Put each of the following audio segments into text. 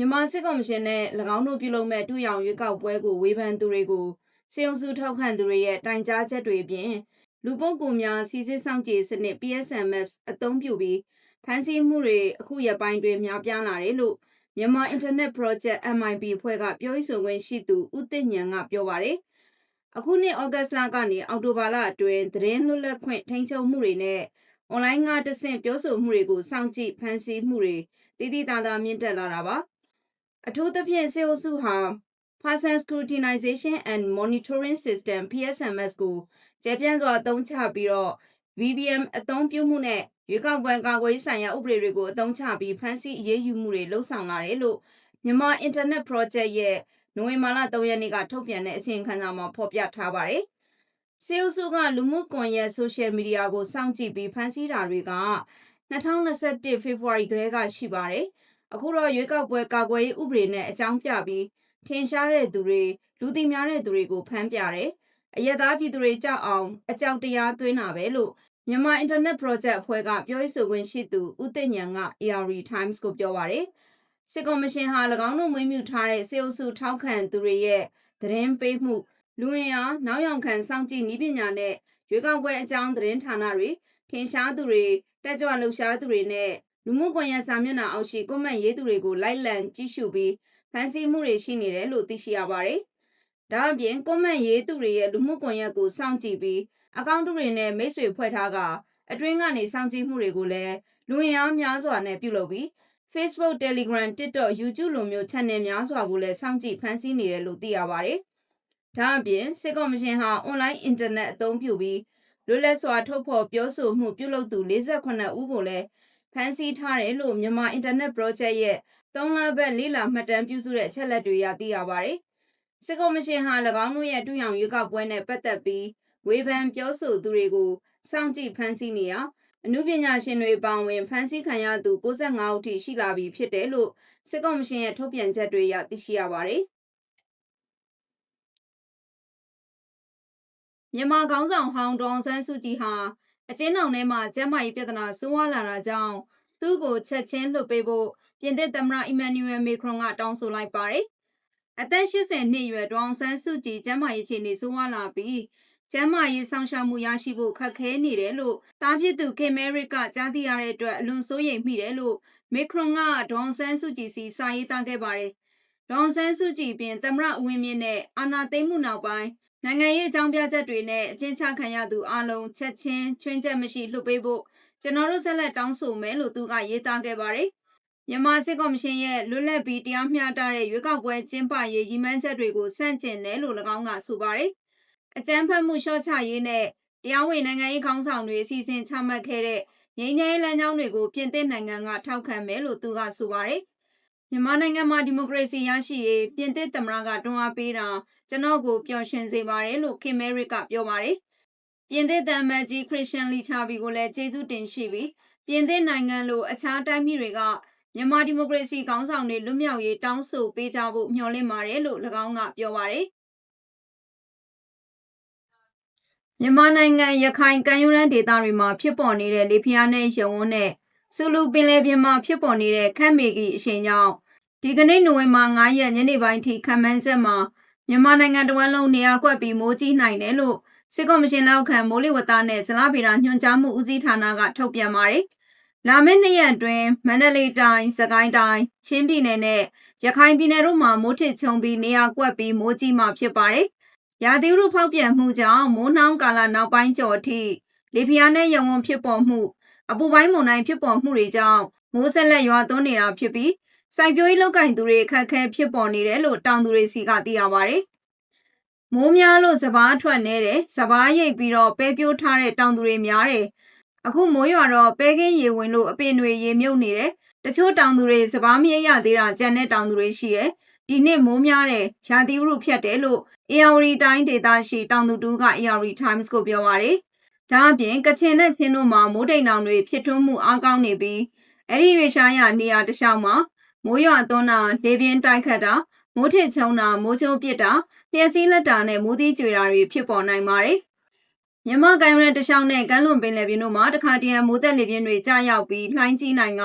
မြန်မာစစ်ကောင်ရှင်နဲ့၎င်းတို့ပြုလုပ်မဲ့တူရောင်ရွေးကောက်ပွဲကိုဝေဖန်သူတွေကိုစေအောင်စုထောက်ခံသူတွေရဲ့တိုင်ကြားချက်တွေအပြင်လူပုဂ္ဂိုလ်များစီစစ်ဆောင်ကြည်စနစ် PSMF အသုံးပြုပြီးဖန်ဆီးမှုတွေအခုရက်ပိုင်းတွင်များပြားလာတယ်လို့မြန်မာ Internet Project MIP ဖွဲ့ကပြောရေးဆိုခွင့်ရှိသူဦးသိဉ္ဉဏ်ကပြောပါတယ်အခုနှစ်ဩဂတ်စ်လကနေအောက်တိုဘာလအတွင်းသတင်းလွတ်လပ်ခွင့်ထိန်းချုပ်မှုတွေနဲ့အွန်လိုင်းကတဆင့်ပြောဆိုမှုတွေကိုစောင့်ကြည့်ဖန်ဆီးမှုတွေတည်တည်တသာမြင့်တက်လာတာပါ အထူးသဖြင့်စေအုပ်စုဟာ Person Scrutinization and Monitoring System PSMS ကိုကျေပြန့်စွာအသုံးချပြီးတော့ VBM အသုံးပြုမှုနဲ့ရွေးကောက်ပွဲကာကွယ်ရေးဆိုင်ရာဥပဒေတွေကိုအသုံးချပြီးဖမ်းဆီးအရေးယူမှုတွေလှုံ့ဆော်လာတယ်လို့မြန်မာ Internet Project ရဲ့နိုဝင်ဘာလ3ရက်နေ့ကထုတ်ပြန်တဲ့အစီရင်ခံစာမှာဖော်ပြထားပါတယ်။စေအုပ်စုကလူမှုကွန်ရက်ဆိုရှယ်မီဒီယာကိုစောင့်ကြည့်ပြီးဖမ်းဆီးတာတွေက2021ဖေဖော်ဝါရီကတည်းကရှိပါတယ်။ အခုတော့ရွေးကောက်ပွဲကာကွယ်ရေးဥပဒေနဲ့အကြောင်းပြပြီးထင်ရှားတဲ့သူတွေလူသိများတဲ့သူတွေကိုဖမ်းပြတယ်။အယက်သားပြည်သူတွေကြောက်အောင်အကြောက်တရားသွင်းတာပဲလို့မြန်မာ Internet Project အဖွဲ့ကပြောရေးဆိုခွင့်ရှိသူဦးသိဉ္ဉဏ်က ARD Times ကိုပြောပါတယ်။စစ်ကော်မရှင်ဟာ၎င်းတို့မွေးမြူထားတဲ့စေအုပ်စုထောက်ခံသူတွေရဲ့သတင်းပေးမှုလူဝင်အားနောက်ယောင်ခံစောင့်ကြည့်နည်းပညာနဲ့ရွေးကောက်ပွဲအကြောင်းသတင်းဌာနတွေထင်ရှားသူတွေတက်ကြွလှုပ်ရှားသူတွေနဲ့ လူမှုကွန်ရက်စာမျက်နှာအောက်ရှိကွန်မန့်ရေးသူတွေကိုလိုက်လံကြည့်ရှုပြီးဖန်ဆီးမှုတွေရှိနေတယ်လို့သိရှိရပါတယ်။ဒါအပြင်ကွန်မန့်ရေးသူတွေရဲ့လူမှုကွန်ရက်ကိုစောင့်ကြည့်ပြီးအကောင့်တွေနဲ့မိတ်ဆွေဖွဲ့ထားကအတွင်းကနေစောင့်ကြည့်မှုတွေကိုလည်းလူဝင်အားများစွာနဲ့ပြုလုပ်ပြီး Facebook, Telegram, TikTok, YouTube လိုမျိုး channel များစွာကိုလည်းစောင့်ကြည့်ဖန်ဆီးနေတယ်လို့သိရပါတယ်။ဒါအပြင်စစ်ကော်မရှင်ဟာ online internet အသုံးပြုပြီးလွတ်လပ်စွာထုတ်ဖော်ပြောဆိုမှုပြုလုပ်သူ48ဦးကိုလည်း ဖမ်းဆီးထားတယ်လို့မြန်မာ Internet Project ရဲ့3လပတ်လေးလာမှတ်တမ်းပြုစုတဲ့အချက်လက်တွေအရသိရပါတယ်။စစ်ကော်မရှင်ဟာ၎င်းတို့ရဲ့တူရောင်ရွေးကောက်ပွဲနဲ့ပတ်သက်ပြီးဝေဖန်ပြောဆိုသူတွေကိုစောင့်ကြည့်ဖမ်းဆီးနေရာအမှုပညာရှင်တွေပောင်ဝင်ဖမ်းဆီးခံရသူ65ဦးထိရှိလာပြီဖြစ်တယ်လို့စစ်ကော်မရှင်ရဲ့ထုတ်ပြန်ချက်တွေအရသိရှိရပါတယ်။မြန်မာခေါင်းဆောင်ဟောင်းဒေါန်ဆန်းစုကြည်ဟာ အကျဉ်းထောင်ထဲမှာကျန်းမာရေးပြဿနာဆိုးဝါးလာတာကြောင့်သူ့ကိုချက်ချင်းလွှတ်ပေးဖို့ပြင်သစ်သမ္မတအီမန်နျူရယ်မေခရွန်ကတောင်းဆိုလိုက်ပါတယ်။အသက်80နှစ်အရွယ်ဒေါန်ဆန်းစုကြည်ကျန်းမာရေးအခြေအနေဆိုးဝါးလာပြီးကျန်းမာရေးဆောင်ရှောက်မှုရရှိဖို့ခက်ခဲနေတယ်လို့တားဖြစ်သူကေမဲရစ်ကကြားသိရတဲ့အတွက်အလွန်စိုးရိမ်မိတယ်လို့မေခရွန်ကဒေါန်ဆန်းစုကြည်စီစာရေးသားခဲ့ပါတယ်။ဒေါန်ဆန်းစုကြည်ပြင်သမ္မတဦးဝင်းမြင့်နဲ့အာနာသိမ့်မှုနောက်ပိုင်း နိုင်ငံရေးအကြောင်းပြချက်တွေနဲ့အကျဉ်းချခံရသူအလုံးချက်ချင်းချွင်းချက်မရှိလွှတ်ပေးဖို့ကျွန်တော်တို့ဆက်လက်တောင်းဆိုမယ်လို့သူကရေးသားခဲ့ပါတယ်။မြန်မာစစ်ကော်မရှင်ရဲ့လွတ်လပ်ပြီးတရားမျှတတဲ့ရွေးကောက်ပွဲကျင်းပရေးရည်မှန်းချက်တွေကိုစန့်ကျင်တယ်လို့၎င်းကဆိုပါတယ်။အကြမ်းဖက်မှုလျှော့ချရေးနဲ့တရားဝင်နိုင်ငံရေးခေါင်းဆောင်တွေအစီအစဉ်ချမှတ်ခဲ့တဲ့ငြိမ်းချမ်းရေးလမ်းကြောင်းတွေကိုပြင်သစ်နိုင်ငံကထောက်ခံမယ်လို့သူကဆိုပါတယ်။ မြန်မာနိုင်ငံမှာဒီမိုကရေစီရရှိရေးပြင်သစ်သမ္မတကတွန်းအားပေးတာကျွန်တော်ကိုပျော်ရွှင်စေပါတယ်လို့ခင်မဲရစ်ကပြောပါတယ်။ပြင်သစ်တမ်မတ်ကြီးခရစ်စတန်လီချာဘီကိုလည်းကျေးဇူးတင်ရှိပြီးပြင်သစ်နိုင်ငံလိုအခြားတိုင်းပြည်တွေကမြန်မာဒီမိုကရေစီခေါင်းဆောင်တွေလွတ်မြောက်ရေးတောင်းဆိုပေးကြဖို့မျှော်လင့်ပါတယ်လို့၎င်းကပြောပါတယ်။မြန်မာနိုင်ငံရခိုင်ကမ်းရိုးတန်းဒေသတွေမှာဖြစ်ပေါ်နေတဲ့လေပြင်းနဲ့ရုံဝန်းနဲ့ စူလူပင်လယ်ပြင်မှာဖြစ်ပေါ်နေတဲ့ခက်မေကီအရှိန်ကြောင့်ဒီကနေ့နိုဝင်ဘာ9ရက်ညနေပိုင်းထိခံမှန်းချက်မှာမြန်မာနိုင်ငံတဝန်းလုံးနေရာကွက်ပြီးမိုးကြီးနိုင်တယ်လို့စစ်ကော်မရှင်လက်အောက်ခံမိုးလေဝသနဲ့ဇလဗေဒညွှန်ကြားမှုဦးစီးဌာနကထုတ်ပြန်ပါတယ်။လာမယ့်နှစ်ရက်အတွင်းမန္တလေးတိုင်း၊စကိုင်းတိုင်း၊ချင်းပြည်နယ်နဲ့ရခိုင်ပြည်နယ်တို့မှာမိုးထစ်ချုံပြီးနေရာကွက်ပြီးမိုးကြီးမှာဖြစ်ပါတယ်။ရာသီဥတုဖောက်ပြန်မှုကြောင့်မိုးနှောင်းကာလနောက်ပိုင်းကျော်အထိလေပြင်းနဲ့ရုံဝန်းဖြစ်ပေါ်မှု အပူပိုင်းမုန်တိုင်းဖြစ်ပေါ်မှုတွေကြောင့်မိုးဆက်လက်ရွာသွန်းနေတာဖြစ်ပြီးစိုက်ပျိုးရေးလုပ်ကင်သူတွေအခက်အခဲဖြစ်ပေါ်နေတယ်လို့တောင်သူတွေစီကသိရပါတယ်။မိုးများလို့စပားထွက်နေတယ်စပားရိပ်ပြီးတော့ပဲပြိုးထားတဲ့တောင်သူတွေများတယ်။အခုမိုးရွာတော့ပဲကင်းရေဝင်လို့အပင်တွေရေမြုပ်နေတယ်။တချို့တောင်သူတွေစပားမရရသေးတာကြံတဲ့တောင်သူတွေရှိတယ်။ဒီနှစ်မိုးများတယ်ရာသီဥတုဖြတ်တယ်လို့ ARD တိုင်းဒေသရှိတောင်သူတူက ARD Times ကိုပြောပါတယ်။ ဒါအပြင်ကချင်နဲ့ချင်းတို့မှာမိုးတိမ်တောင်တွေဖြစ်ထွန်းမှုအားကောင်းနေပြီးအဲ့ဒီရွေရှားရနေရာတစ်လျှောက်မှာမိုးရွာသွန်းတာလေပြင်းတိုက်ခတ်တာမိုးထစ်ချုံတာမိုးချုံပစ်တာလျှက်စီးလက်တာနဲ့မိုးသီးကြွေတာတွေဖြစ်ပေါ်နိုင်ပါတယ်မြန်မာကမ်းရိုးတန်းတစ်လျှောက်နဲ့ကမ်းလွန်ပင်လယ်ပြင်တို့မှာတခါတရံမိုးသက်လေပြင်းတွေကြားရောက်ပြီးလှိုင်းကြီးနိုင်က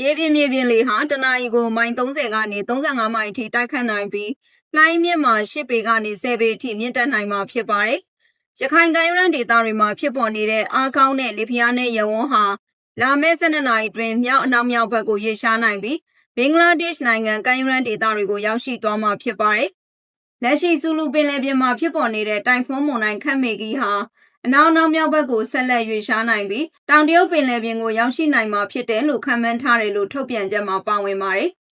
ရေပြင်းမြေပြင်းလေဟာတနအီကိုမိုင်30ကနေ35မိုင်အထိတိုက်ခတ်နိုင်ပြီးလှိုင်းမြင့်မှာ10ပေကနေ10ပေအထိမြင့်တက်နိုင်မှာဖြစ်ပါတယ်။ ရခိုင်ကမ်းရိုးတန်းဒေသတွေမှာဖြစ်ပေါ်နေတဲ့အားကောင်းတဲ့လေပြင်းနဲ့ရဝန်းဟာလာမယ့်12နာရီတွင်မြောက်အနောက်မြောက်ဘက်ကိုရွေ့ရှားနိုင်ပြီးဘင်္ဂလားဒေ့ရှ်နိုင်ငံကမ်းရိုးတန်းဒေသတွေကိုရောက်ရှိသွားမှာဖြစ်ပါတယ်။လက်ရှိစူလူပင်လယ်ပြင်မှာဖြစ်ပေါ်နေတဲ့တိုင်ဖွန်းမုန်တိုင်းခတ်မေကြီးဟာအနောက်နောက်မြောက်ဘက်ကိုဆက်လက်ရွေ့ရှားနိုင်ပြီးတောင်တရုတ်ပင်လယ်ပြင်ကိုရောက်ရှိနိုင်မှာဖြစ်တယ်လို့ခန့်မှန်းထားတယ်လို့ထုတ်ပြန်ချက်မှာပါဝင်ပါတယ်။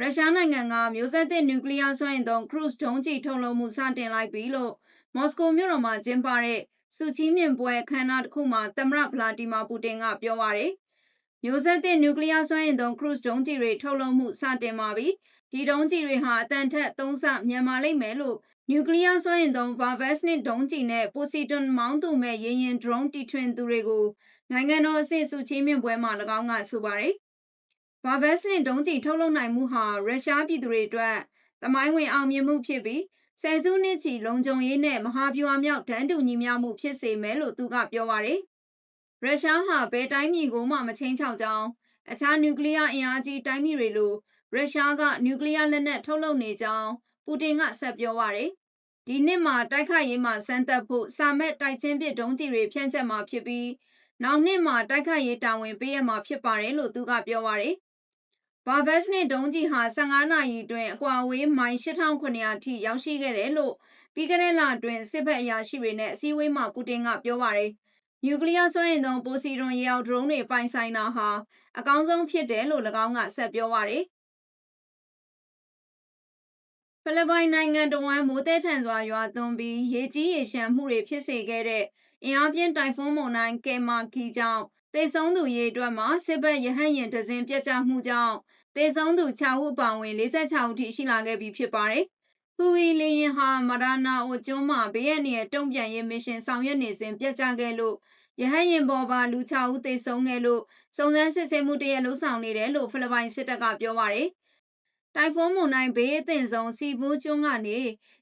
ရုရှားနိုင်ငံကမျိုးဆက်သစ်နျူကလ িয়ার စွမ်းအင်သုံးခရုစ်ဒုံးကျည်ထုတ်လုပ်မှုစတင်လိုက်ပြီလို့မော်စကိုမြို့တော်မှာကျင်းပတဲ့စုချီးမြှင့်ပွဲအခမ်းအနားတစ်ခုမှာသမ္မတဗလာတီမာပူတင်ကပြောပါတယ်။မျိုးဆက်သစ်နျူကလ িয়ার စွမ်းအင်သုံးခရုစ်ဒုံးကျည်တွေထုတ်လုပ်မှုစတင်ပါပြီ။ဒီဒုံးကျည်တွေဟာအတန်ထက်သုံးဆမြန်မာလိမ့်မယ်လို့နျူကလ িয়ার စွမ်းအင်သုံးဘာဗက်စနစ်ဒုံးကျည်နဲ့ပိုစီတွန်မောင်းသူမဲ့ရေရင်ဒရုန်းတီထွင်သူတွေကိုနိုင်ငံတော်အဆင့်စုချီးမြှင့်ပွဲမှာ၎င်းကဆိုပါတယ်။ ဘာဗက်စနစ်ဒုံးကျည်ထုတ်လုပ်နိုင်မှုဟာရုရှားပြည်သူတွေအတွက်သမိုင်းဝင်အောင်မြင်မှုဖြစ်ပြီးဆယ်စုနှစ်ချီလုံခြုံရေးနဲ့မဟာဗျူဟာမြောက်ဒန်းတူညီမျှမှုဖြစ်စေမယ်လို့သူကပြောပါတယ်။ရုရှားဟာဘယ်တိုင်းပြည်ကိုမှမချင်းချောက်ကြောင်းအခြားနျူကလ িয়ার အင်အားကြီးတိုင်းပြည်တွေလိုရုရှားကနျူကလ িয়ার လက်နက်ထုတ်လုပ်နေကြောင်းပူတင်ကဆက်ပြောပါတယ်။ဒီနှစ်မှာတိုက်ခိုက်ရေးမှာစမ်းသပ်ဖို့စာမက်တိုက်ချင်းပစ်ဒုံးကျည်တွေဖြန့်ချက်မှာဖြစ်ပြီးနောက်နှစ်မှာတိုက်ခိုက်ရေးတာဝန်ပေးရမှာဖြစ်ပါတယ်လို့သူကပြောပါတယ်။ ဘာဗက်စနစ်ဒုံးကျည်ဟာ15နာရီအတွင်းအကွာအဝေးမိုင်8900ထိရောက်ရှိခဲ့တယ်လို့ပြီးခဲ့တဲ့လအတွင်းစစ်ဘက်အရာရှိတွေနဲ့အစည်းအဝေးမှာပူတင်ကပြောပါတယ်။နျူကလ িয়ার စွမ်းအင်သုံးပိုစီဒွန်ရေအောက်ဒရုန်းတွေပိုင်ဆိုင်တာဟာအကောင်းဆုံးဖြစ်တယ်လို့၎င်းကဆက်ပြောပါတယ်။ဖိလစ်ပိုင်နိုင်ငံတဝမ်းမိုးသည်ထန်စွာရွာသွန်းပြီးရေကြီးရေရှမ်းမှုတွေဖြစ်စေခဲ့တဲ့အင်အားပြင်းတိုင်ဖွန်းမုန်တိုင်းကယ်မာကီကြောင့် သေဆုံးသူရေအတွက်မှာစစ်ဘက်ရဟတ်ယာဉ်တစင်းပြတ်ကျမှုကြောင့်သေဆုံးသူ6ဦးပါဝင်46ဦးထိရှိလာခဲ့ပြီဖြစ်ပါတယ်။ဟူဝီလီယင်ဟာမရာနာအိုကျွန်းမှာဘေးရန်ရဲ့တုံ့ပြန်ရေးမစ်ရှင်ဆောင်ရွက်နေစဉ်ပြတ်ကျခဲ့လို့ရဟတ်ယာဉ်ပေါ်ပါလူ6ဦးသေဆုံးခဲ့လို့စုံစမ်းစစ်ဆေးမှုတရက်လုံးဆောင်နေတယ်လို့ဖိလစ်ပိုင်စစ်တပ်ကပြောပါတယ်။တိုင်ဖွန်းမုန်တိုင်းဘေးအသင့်ဆုံးစီဘူးကျွန်းကနေ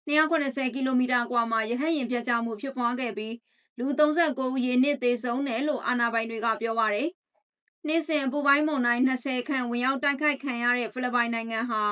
280ကီလိုမီတာကွာမှာရဟတ်ယာဉ်ပြတ်ကျမှုဖြစ်ပွားခဲ့ပြီး လူ39ဦးရေနစ်သေးဆုံးတယ်လို့အာဏာပိုင်တွေကပြောပါတယ်။နေ့စဉ်အပူပိုင်းမုန်တိုင်း20ခန့်ဝင်ရောက်တိုက်ခိုက်ခံရတဲ့ဖိလစ်ပိုင်နိုင်ငံဟာ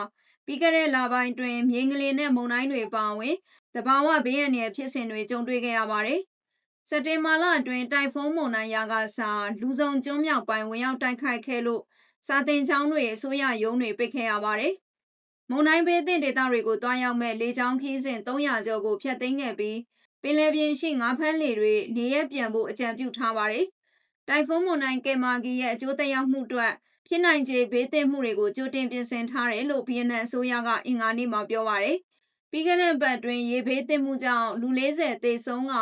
ပြီးခဲ့တဲ့လပိုင်းတွင်မြေငလင်နဲ့မုန်တိုင်းတွေပါဝင်တဘာဝဘေးရန်ရဲ့ဖြစ်စဉ်တွေကြုံတွေ့ခဲ့ရပါတယ်။စက်တင်ဘာလအတွင်းတိုင်ဖွန်းမုန်တိုင်းရာကစားလူစုံကျွန်းမြောက်ပိုင်းဝင်ရောက်တိုက်ခိုက်ခဲ့လို့စာတင်ချောင်းတွေအစိုးရရုံးတွေပိတ်ခဲ့ရပါတယ်။မုန်တိုင်းဘေးသင့်ဒေသတွေကိုတွားရောက်မဲ့လေကြောင်းခီးစဉ်300ကျော်ကိုဖျက်သိမ်းခဲ့ပြီး ပင်လယ်ပြင်ရှိငါးဖမ်းလှေတွေနေရက်ပြန်ဖို့အကြံပြုထားပါတယ်။တိုင်ဖွန်းမုန်တိုင်းကယ်မာဂီရဲ့အကျိုးသက်ရောက်မှုအတွက်ဖြစ်နိုင်ခြေဘေးသင့်မှုတွေကိုကြိုတင်ပြင်ဆင်ထားတယ်လို့ဗီယက်နမ်အစိုးရကအင်္ဂါနေ့မှာပြောပါတယ်။ပြီးခဲ့တဲ့ပတ်တွင်ရေဘေးသင့်မှုကြောင့်လူ40သေဆုံးက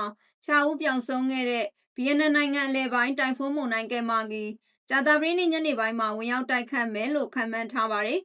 6ဦးပျောက်ဆုံးခဲ့တဲ့ဗီယက်နမ်နိုင်ငံအလဲပိုင်းတိုင်ဖွန်းမုန်တိုင်းကယ်မာဂီဂျာတာပရီနေ့ညနေပိုင်းမှာဝင်ရောက်တိုက်ခတ်မယ်လို့ခန့်မှန်းထားပါတယ်